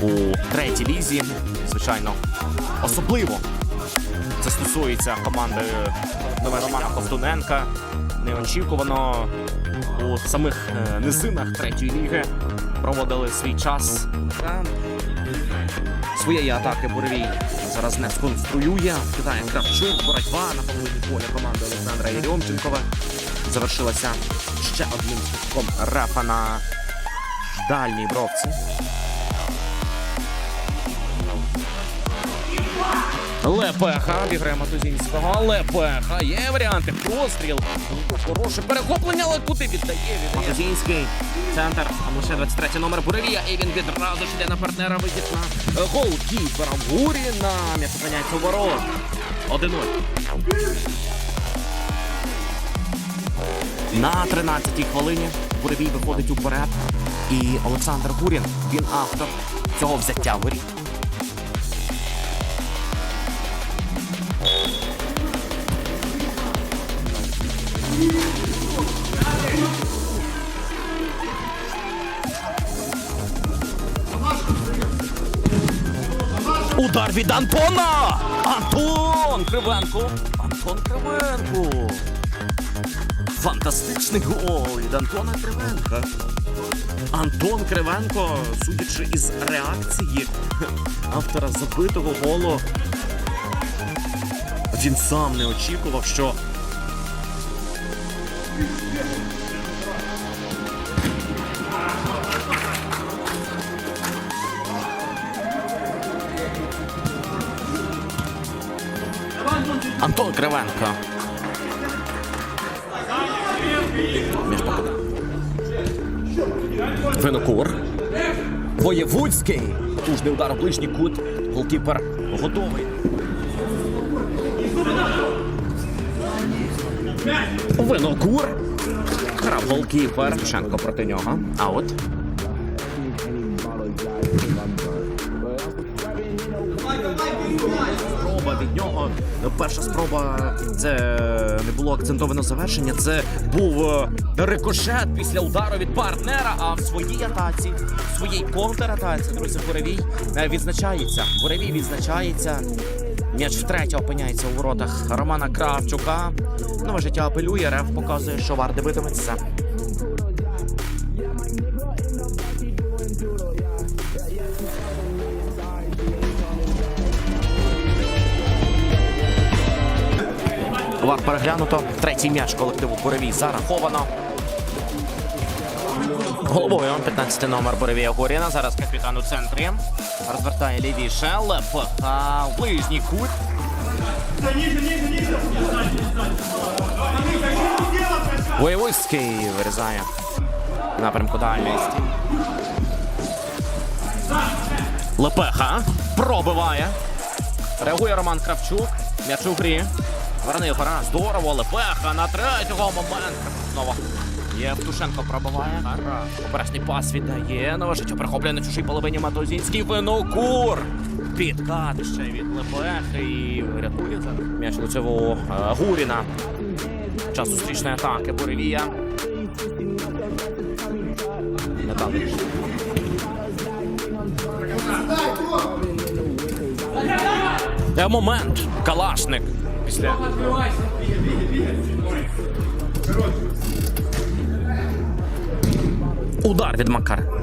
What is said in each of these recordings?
у третій лізі. Звичайно, особливо це стосується команди нове Романа Ковтуненка. Неочікувано у самих е, низинах третьої ліги проводили свій час. Своєї атаки Буревій зараз не сконструює. Кидає Кравчук, боротьба на половині поля команди Олександра Єрьомченкова. Завершилася ще одним скидком рефа на дальній бровці. Лепеха обіграє Матузінського. Лепеха. Є варіанти. Простріл. Хороше перехоплення, але куди віддає від Матузінський. Центр. А лише 23 номер Буревія. І він відразу ж йде на партнера. Вихід на голкіпера Гуріна. М'яч опиняється у ворот. 1-0. На 13-й хвилині Буревій виходить уперед. І Олександр Гурін, він автор цього взяття воріт. Удар від Антона! Антон Кривенко! Антон Кривенко! Фантастичний гол від Антона Кривенка. Антон Кривенко, судячи із реакції автора забитого голу, він сам не очікував, що Антон Кривенко. Між. Винокур. Воєвудський. Тужний удар у ближній кут. Голкіпер готовий. Винокур. Грав голкіпер. Шенко проти нього. Аут. Спроба від нього. Перша спроба це не було акцентовано завершення. Це був е, рикошет після удару від партнера. А в своїй атаці, в своїй контратаці, друзі, Буревій е, відзначається. Буревій відзначається. М'яч втретє опиняється у воротах Романа Кравчука. Нове життя апелює. Реф показує, що вар дивитиметься. Вар переглянуто. Третій м'яч колективу Буревій зараховано. Головою 15 номер Буревія Горіна. Зараз капітан у центрі. Розвертає лівіше. Лепеха. Ближній кут. Воєвузький вирізає напрямку дальньої стіни. Лепеха пробиває. Реагує Роман Кравчук. М'яч у грі. Верни гора. Здорово. Лепеха на третього момент. Знову. Євтушенко пробиває. Обережний пас віддає. Нове життя прихоплює на чужій половині Матозінський. Винокур. Підкат ще від Лепехи. І рятує зараз. М'яч лицевого Гуріна. Час зустрічної атаки. Буревія. Момент. Калашник. Після. Удар від Макаренка.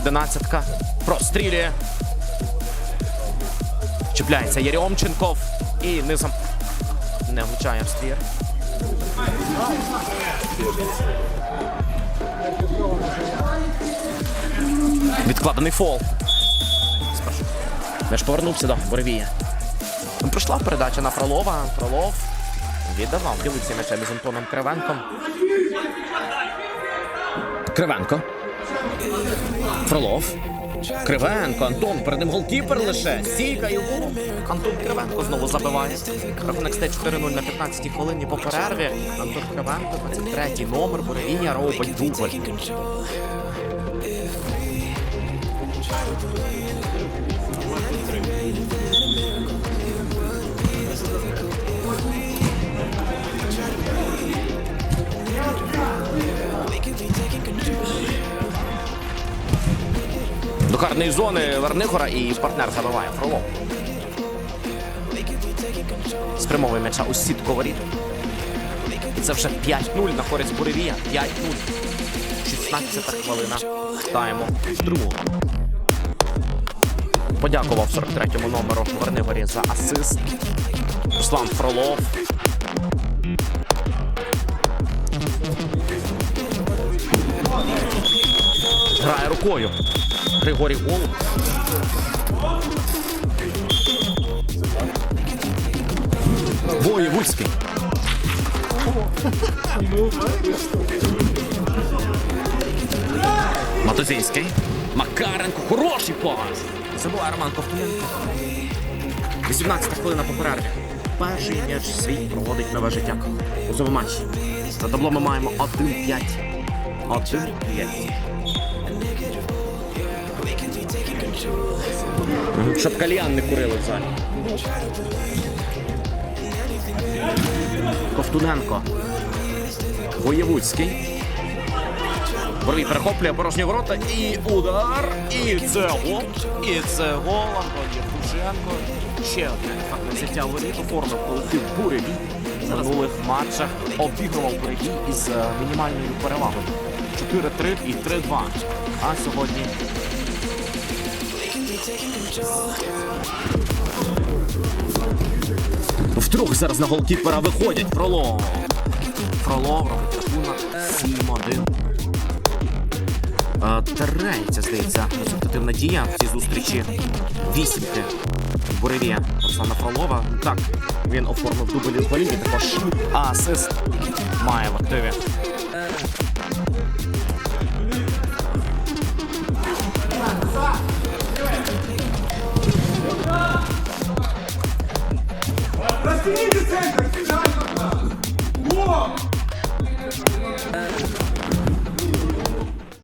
Одинадцятка. Прострілює. Чіпляється Єрьомченков. І низом не влучає в ствір. Відкладений фол. Спершу. Меш повернувся до Боревія. Прийшла передача на Фролова. Фролов віддавав. Ділиться м'ячем із Антоном Кривенком. Кривенко. Фролов. Кривенко, Антон, перед ним голкіпер лише. Стійка його. Антон Кривенко знову забиває. Рахунок стає 4-0 на 15-й хвилині по перерві. Антон Кривенко, 23-й номер, Буревія робить дубль. До зони Вернигора і партнер забиває Фролов. Спрямовує м'яча у сітку воріт. І це вже 5-0 на користь Буревія. 5-0. 16 хвилина. Тайму другого. Подякував 43-му номеру Вернигорі за асист. Руслан Фролов. Грає рукою. Григорій Голуб. Воєвудський. Матузинський. Макаренко. Хороший пас. Забуває Роман Ковтуненко. 18 хвилина по перерві. Перший м'яч свій проводить нове життя. У цьому матчі. На табло ми маємо 1-5. 1-5. Щоб кальян не курили в залі. Ковтуненко. Воєвудський. Боровій перехоплює порожні ворота і удар. І це гол. І це гол. Антон Євтушенко. Ще одне фактне взяття воріт оформив колектив Буревій. В минулих матчах обігрував Буревій із е, мінімальною перевагою. 4-3 і 3-2. А сьогодні Втрьох зараз на голкіпера виходять. Фролов. Фролов робить рахунок 7-1. Е, Третя, здається, результативна дія в цій зустрічі. Вісімки. Буревія Руслана Фролова. Так, він оформив дубль в голі, також асист має в активі.